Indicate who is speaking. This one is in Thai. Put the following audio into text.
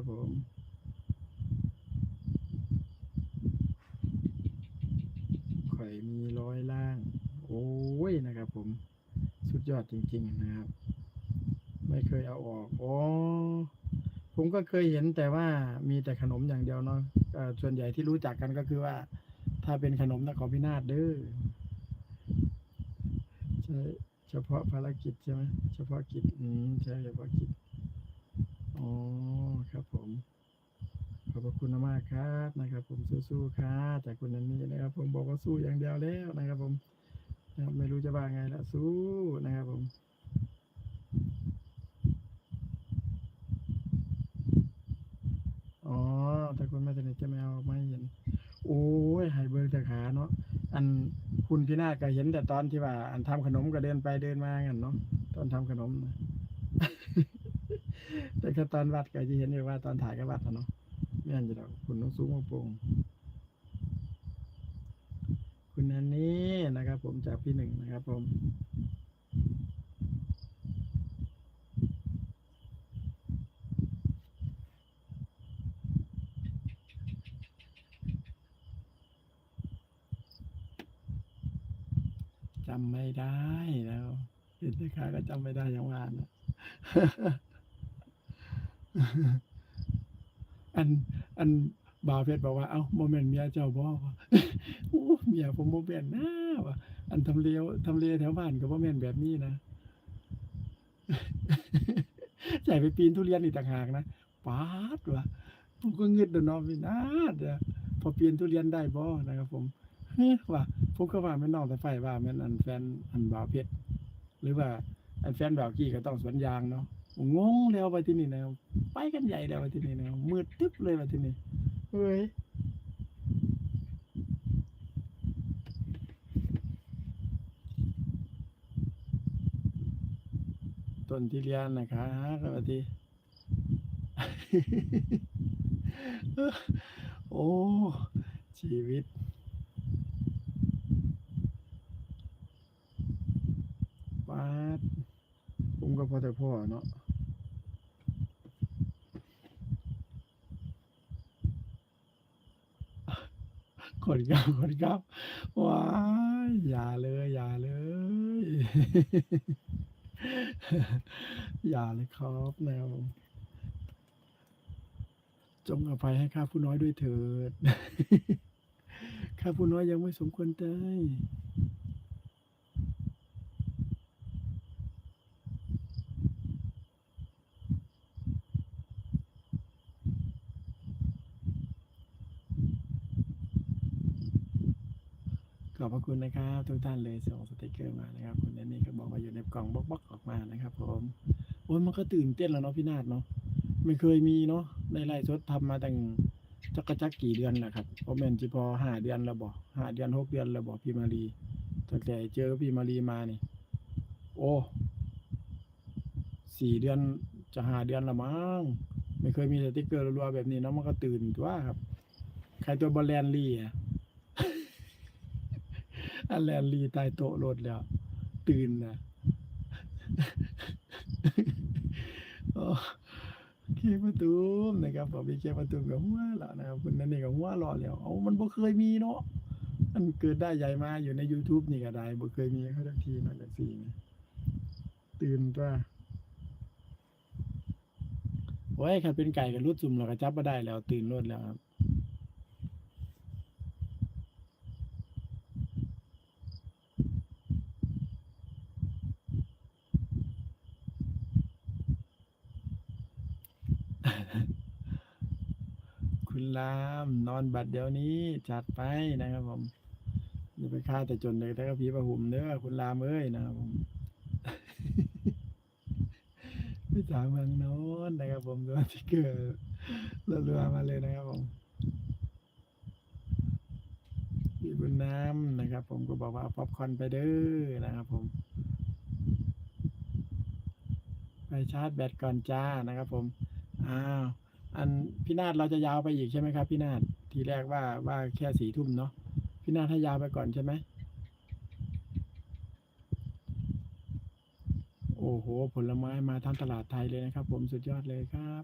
Speaker 1: ครับผมข่อยมีร้อยล่าง โอ้ยนะครับผม สุดยอดจริง ๆ นะครับ ไม่เคยเอาออกอ๋อผมก็เคยเห็นแต่ว่ามีแต่ขนมอย่างเดียวเนาะส่วนใหญ่ที่รู้จักกันก็คือว่า ถ้าเป็นขนมนะขอพินาศเด้อใช่เฉพาะภารกิจใช่ไหมเฉพาะกิจ อืมใช่เฉพาะกิจอ๋อครับผม ขอบพระ คุณมากครับนะครับ ผมสู้ๆครับจากคุณนันนี่นะครับ ผมบอกว่าสู้อย่างเดียวแล้วนะครับ ผมไม่รู้จะว่าไงละสู้นะครับผมอ๋อแต่คุณไม่สนิทจะไม่เอาไม่เห็น โอ้ยหายเบิร์แต่ขาเนาะอันคุณพี่นาก็เห็นแต่ตอนที่ว่า อันทำขนมก็เดินไปเดินมากันเนาะตอนทำขนมนะแต่ก็ตอนวัดก็จะเห็นอยู่ว่าตอนถ่ายก็วัดเนาะ ไม่อันจะดอกคุณน้องสูงมาโป่งคุณอันนี้นะครับ ผมจากพี่หนึ่งนะครับ ผมจำไม่ได้แล้วเห็นแต่ขาก็จำไม่ได้ย่างว่านะ อันอันบาเพชรบอกว่า เอ้าโมเมนต์เมียเจ้าบ่วะโอ้เมียผมโมเมนต์นะวะอันทำเลวทำเลแถวบ้านก็บ่แม่นแบบนี้นะใส่ไปปีนทุเรียนอีกต่างหากนะปาดวะผมก็เงึดดนอพี่นาดเด้อพอปีนทุเรียนได้บ่นะครับ ผมเฮ้ว่าผมก็ว่าแม่น้องแต่ไฟว่าแม่นอันแฟนอันบาเพชรหรือว่าอันแฟนบ่าวกี้ก็ต้องสวนยางเนาะ งงแล้วไปที่นี่นะไปกันใหญ่แล้วไปที่นี่นะมืดตึ๊บเลยไปที่นี่เฮ้ยต้นที่เรียนนะคะก็ไปที่โอ้ชีวิต ปาดผม ก็พอแต่พ่อเนาะคนเก้าคนเก้าว้าอย่าเลย อย่าเลย อย่าเลยครับแนวจงอภัยให้ข้าผู้น้อยด้วยเถิด ข้าผู้น้อยยังไม่สมควรตา พระคุณนะครับ ทุกท่านเลยส่งสติกเกอร์มานะครับคุณแอนนี่ก็บอกว่าอยู่ในกล่องบล็อกๆออกมานะครับผมโอ้ยมันก็ตื่นเต้นแล้วเนาะพี่นาฏเนาะไม่เคยมีเนาะในไลฟ์สดทำมาตั้งจักกะจักกี่เดือนนะครับเพราะแม่นจิพอห้าเดือนแล้วบอกห้าเดือนหกเดือนแล้วบอกพี่มารีตั้งแต่เจอพี่มารีมานี่ โอ้สี่เดือนจะห้าเดือนละมั้งไม่เคยมีสติกเกอร์รัวๆแบบนี้เนาะมันก็ตื่นตัวครับ ใครตัวบอลแลนลี่อะ อันแลนลีใต้โต๊ะรถแล้ว ตื่นนะโอเคประตูมนะครับผมมีเคประตูมกับหัวแล้วนะครับคุณนั่นนี่กับหัวรอแล้วเอามันบ่เคยมีเนาะมันเกิดได้ใหญ่มาอยู่ใน YouTube นี่ก็ได้บ่เคยมีเขาทักทีเนาจากสี่นะตื่นตัวโอ้ยคันเป็นไก่กับรุดซุ่มเราก็จับมาได้แล้ว ตื่นรถแล้วครับ คุณรามนอนบัดเดี๋ยวนี้จัดไปนะครับผมอย่าไปฆ่าแต่จนเลยถ้าก็ผีประหุมเด้อคุณรามเอ้ยนะครับผมพี่จาเมืองโน้นนะครับผมตัวที่เกิดเรือๆมาเลยนะครับผมพี่บุญน้ำนะครับ ผมก็บอกว่าเอป๊อปคอนไปเด้อนะครับ ผม ไปชาร์จแบตก่อนจ้านะครับ ผม อ้าวอันพี่นาฏเราจะยาวไปอีกใช่ไหมครับ พี่นาฏทีแรกว่าว่าแค่สี่ทุ่มเนาะพี่นาฏให้ยาวไปก่อนใช่ไหมโอ้โห ผลไม้มาทั้งตลาดไทยเลยนะครับ ผมสุดยอดเลยครับ